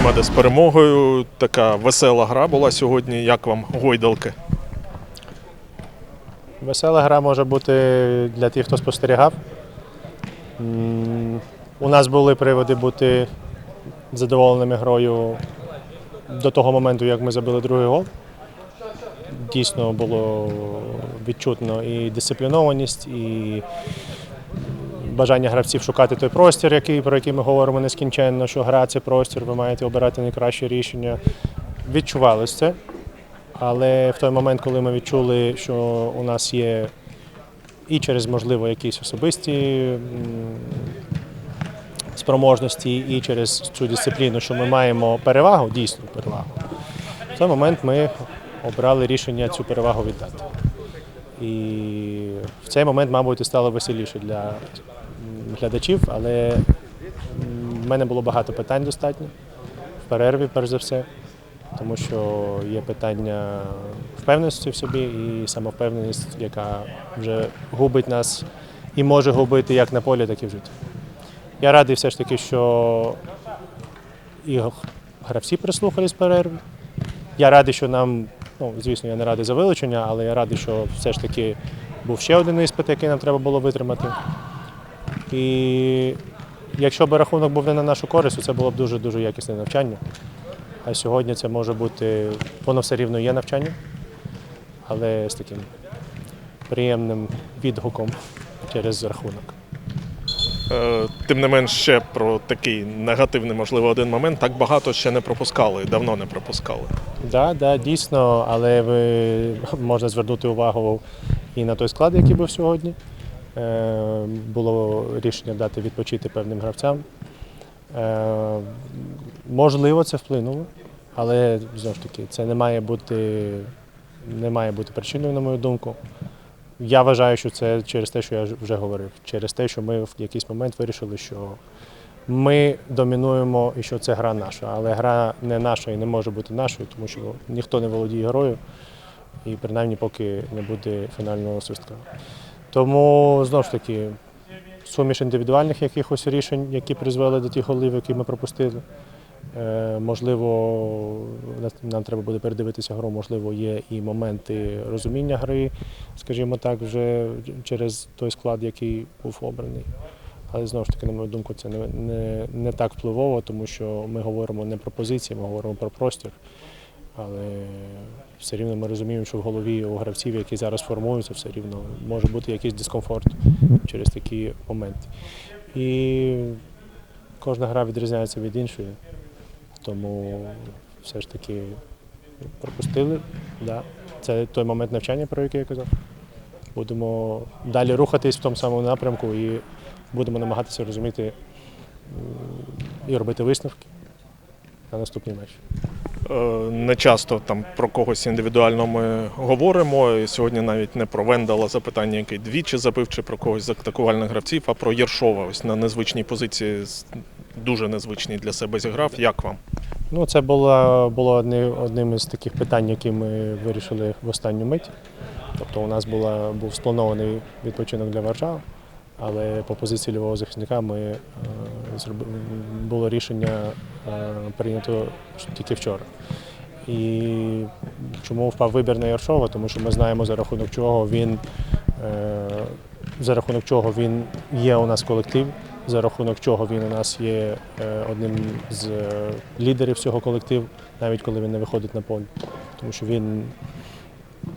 Кузьмеде з перемогою. Така весела гра була сьогодні. Як вам гойдалки? Весела гра може бути для тих, хто спостерігав. У нас були приводи бути задоволеними грою до того моменту, як ми забили другий гол. Дійсно було відчутно і дисциплінованість, і бажання гравців шукати той простір, який, про який ми говоримо нескінченно, що гра це простір, ви маєте обирати найкраще рішення. Відчувалось це. Але в той момент, коли ми відчули, що у нас є і через, можливо, якісь особисті спроможності, і через цю дисципліну, що ми маємо перевагу, дійсну перевагу, в той момент ми обрали рішення цю перевагу віддати. І в цей момент, мабуть, і стало веселіше для глядачів, але в мене було багато питань достатньо в перерві, перш за все тому що є питання впевненості в собі і самовпевненість, яка вже губить нас і може губити як на полі, так і в житті. Я радий все ж таки, що і гравці прислухались перерві. Я радий, що нам, ну, звісно, я не радий за вилучення, але я радий, що все ж таки був ще один іспит, який нам треба було витримати. І якщо б рахунок був не на нашу користь, то це було б дуже-дуже якісне навчання. А сьогодні це може бути, воно все рівно є навчання, але з таким приємним відгуком через рахунок. Е, Тим не менш, ще про такий негативний, можливо, один момент. Так багато ще не пропускали, давно не пропускали. Так, да, дійсно, але ви можна звернути увагу і на той склад, який був сьогодні. Е, було рішення дати відпочити певним гравцям. Е, можливо, це вплинуло, але знову ж таки, це не має бути, не має бути причиною, на мою думку. Я вважаю, що це через те, що я вже говорив, через те, що ми в якийсь момент вирішили, що ми домінуємо і що це гра наша, але гра не наша і не може бути нашою, тому що ніхто не володіє грою, і принаймні поки не буде фінального свистка. Тому знову ж таки, суміш індивідуальних якихось рішень, які призвели до тих голів, які ми пропустили. Е, Можливо, нам треба буде передивитися гру, можливо, є і моменти розуміння гри, скажімо так, вже через той склад, який був обраний. Але знову ж таки, на мою думку, це не, не, не так впливово, тому що ми говоримо не про позиції, ми говоримо про простір. Але все рівно ми розуміємо, що в голові у гравців, які зараз формуються, все рівно може бути якийсь дискомфорт через такі моменти. І кожна гра відрізняється від іншої, тому все ж таки пропустили. Да. Це той момент навчання, про який я казав. Будемо далі рухатись в тому самому напрямку і будемо намагатися розуміти і робити висновки на наступний матч. Е, Не часто там про когось індивідуально ми говоримо. І сьогодні навіть не про Вендала запитання, який двічі забив, чи про когось з атакувальних гравців, а про Єршова. Ось на незвичній позиції дуже незвичній для себе зіграв. Як вам? Ну, це було, було одним із таких питань, які ми вирішили в останню мить. Тобто у нас була, був спланований відпочинок для Варшави, але по позиції лівого захисника ми, е, було рішення прийнято тільки вчора. І чому впав вибір на Яршова? Тому що ми знаємо за рахунок чого він е, за рахунок чого він є у нас в колективі, за рахунок чого він у нас є е, одним з е, лідерів цього колективу, навіть коли він не виходить на поле. Тому що він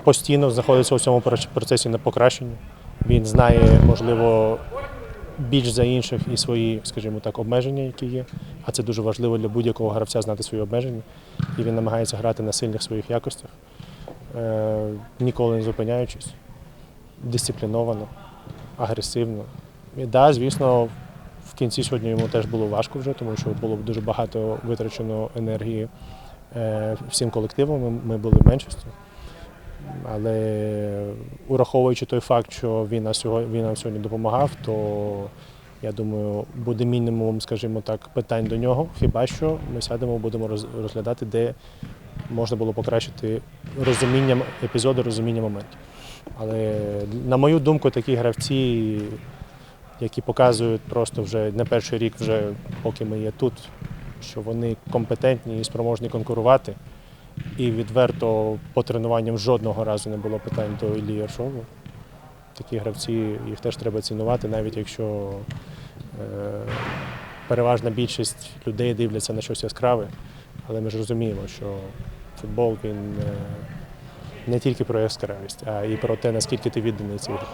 постійно знаходиться у цьому процесі на покращенні. Він знає, можливо, більш за інших і свої, скажімо так, обмеження, які є. А це дуже важливо для будь-якого гравця знати свої обмеження. І він намагається грати на сильних своїх якостях, е, ніколи не зупиняючись, дисципліновано, агресивно. І да, звісно, в кінці сьогодні йому теж було важко вже, тому що було дуже багато витрачено енергії е, всім колективом. Ми, ми були меншістю. Але ураховуючи той факт, що він, нас сьогодні, він нам сьогодні допомагав, то я думаю, буде мінімум, скажімо так, питань до нього. Хіба що ми сядемо, будемо розглядати, де можна було покращити розуміння епізоду, розуміння моментів. Але на мою думку, такі гравці, які показують просто вже не перший рік, вже поки ми є тут, що вони компетентні і спроможні конкурувати. І відверто по тренуванням жодного разу не було питань до Іллі Яршова. Такі гравці їх теж треба цінувати, навіть якщо е, переважна більшість людей дивляться на щось яскраве. Але ми ж розуміємо, що футбол він е, не тільки про яскравість, а і про те, наскільки ти відданий цій грі.